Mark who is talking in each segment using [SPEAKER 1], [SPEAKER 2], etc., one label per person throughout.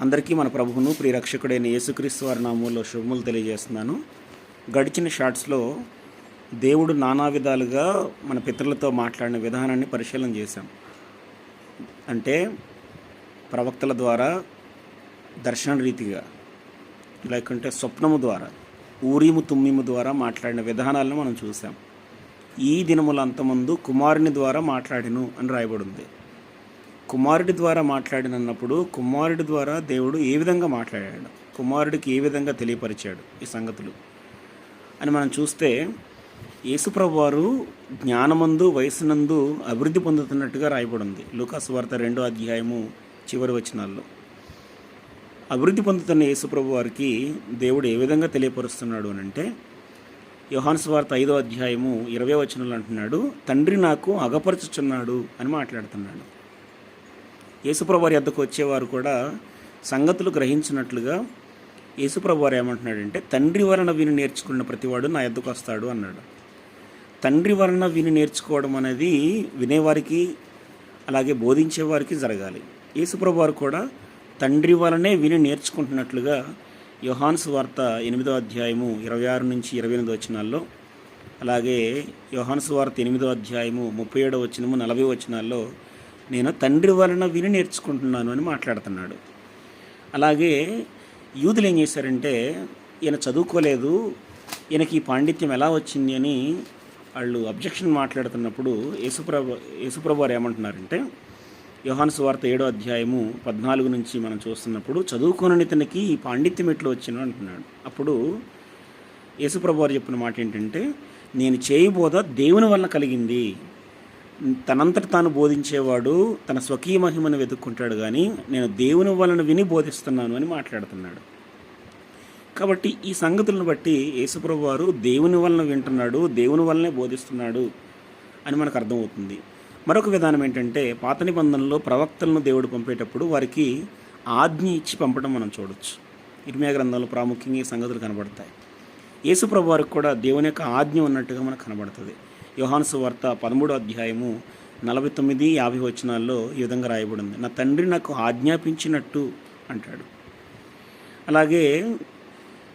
[SPEAKER 1] అందరికీ మన ప్రభువును ప్రియరక్షకుడైన యేసుక్రీస్తు వారి నామంలో శుభములు తెలియజేస్తున్నాను. గడిచిన షార్ట్స్లో దేవుడు నానా విధాలుగా మన పితరులతో మాట్లాడిన విధానాన్ని పరిశీలన చేశాం. అంటే ప్రవక్తల ద్వారా దర్శన రీతిగా లేకుంటే స్వప్నము ద్వారా ఊరిము తుమ్మిము ద్వారా మాట్లాడిన విధానాలను మనం చూసాం ఈ దినముల అంతమందు కుమారుని ద్వారా మాట్లాడిను అని రాయబడింది కుమారుడి ద్వారా మాట్లాడినప్పుడు కుమారుడి ద్వారా దేవుడు ఏ విధంగా మాట్లాడాడు? కుమారుడికి ఏ విధంగా తెలియపరిచాడు ఈ సంగతులు? అని మనం చూస్తే యేసుప్రభు వారు జ్ఞానమందు వయసునందు అభివృద్ధి పొందుతున్నట్టుగా రాయబడింది. లూకాసు వార్త రెండో అధ్యాయము చివరి వచనాల్లో. అభివృద్ధి పొందుతున్న యేసుప్రభు వారికి దేవుడు ఏ విధంగా తెలియపరుస్తున్నాడు అని అంటే యోహాన్స్ వార్త ఐదో అధ్యాయము ఇరవై వచనంలో అంటున్నాడు తండ్రి నాకు అగపరుచుచున్నాడు అని మాట్లాడుతున్నాడు. యేసుప్రభువారి వద్దకు వచ్చేవారు కూడా సంగతులు గ్రహించినట్లుగా యేసుప్రభువారు ఏమంటున్నాడంటే తండ్రి వలన విని నేర్చుకున్న ప్రతివాడు నా ఎద్దుకు వస్తాడు అన్నాడు. తండ్రి వలన విని నేర్చుకోవడం అనేది వినేవారికి అలాగే బోధించేవారికి జరగాలి. యేసుప్రభు వారు కూడా తండ్రి వలనే విని నేర్చుకుంటున్నట్లుగా యోహాన్స్ వార్త ఎనిమిదో అధ్యాయము ఇరవై ఆరు నుంచి ఇరవై ఎనిమిది వచనాల్లో అలాగే యోహాన్స్ వార్త ఎనిమిదో అధ్యాయము ముప్పై ఏడో వచనము నలభై వచనాల్లో నేను తండ్రి వలన విని నేర్చుకుంటున్నాను అని మాట్లాడుతున్నాడు. అలాగే యూదులు ఏం చేశారంటే ఈయన చదువుకోలేదు ఈయనకి ఈ పాండిత్యం ఎలా వచ్చింది అని వాళ్ళు అబ్జెక్షన్ మాట్లాడుతున్నప్పుడు యేసుప్రభు యేసుప్రభు వారు ఏమంటున్నారంటే యోహాను సువార్త ఏడో అధ్యాయము పద్నాలుగు నుంచి మనం చూస్తున్నప్పుడు చదువుకోనని ఇతనికి ఈ పాండిత్యం ఎట్లా వచ్చిన అంటున్నాడు. అప్పుడు యేసుప్రభు వారు చెప్పిన మాట ఏంటంటే నేను చేయబోద దేవుని వల్ల కలిగింది. తనంతట తాను బోధించేవాడు తన స్వకీయ మహిమను వెతుక్కుంటాడు కానీ నేను దేవుని వలన విని బోధిస్తున్నాను అని మాట్లాడుతున్నాడు. కాబట్టి ఈ సంగతులను బట్టి యేసుప్రభు వారు దేవుని వలన వింటున్నాడు దేవుని వలనే బోధిస్తున్నాడు అని మనకు అర్థమవుతుంది. మరొక విధానం ఏంటంటే పాత నిబంధనలో ప్రవక్తలను దేవుడు పంపేటప్పుడు వారికి ఆజ్ఞ ఇచ్చి పంపడం మనం చూడొచ్చు. ఇర్మియా గ్రంథంలో ప్రాముఖ్యంగా ఈ సంగతులు కనబడతాయి. యేసుప్రభు వారికి కూడా దేవుని యొక్క ఆజ్ఞ ఉన్నట్టుగా మనకు కనబడుతుంది. యోహాన్సు వార్త పదమూడో అధ్యాయము నలభై తొమ్మిది యాభై వచనాల్లో ఈ విధంగా రాయబడింది. నా తండ్రి నాకు ఆజ్ఞాపించినట్టు అంటాడు. అలాగే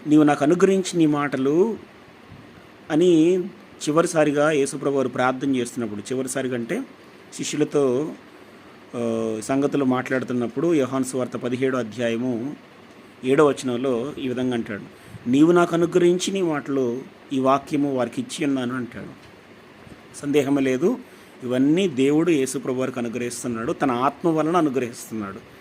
[SPEAKER 1] నీవు నాకు అనుగ్రహించి నీ మాటలు అని చివరిసారిగా యేసుప్రభు వారు ప్రార్థన చేస్తున్నప్పుడు చివరిసారిగా అంటే శిష్యులతో సంగతులు మాట్లాడుతున్నప్పుడు యోహాన్ వార్త పదిహేడో అధ్యాయము ఏడో వచనంలో ఈ విధంగా అంటాడు. నీవు నాకు అనుగ్రహించి నీ మాటలు ఈ వాక్యము వారికి ఇచ్చి ఉన్నాను అంటాడు. సందేహమే లేదు. ఇవన్నీ దేవుడు యేసుప్రభు వారికి అనుగ్రహిస్తున్నాడు. తన ఆత్మ వలన అనుగ్రహిస్తున్నాడు.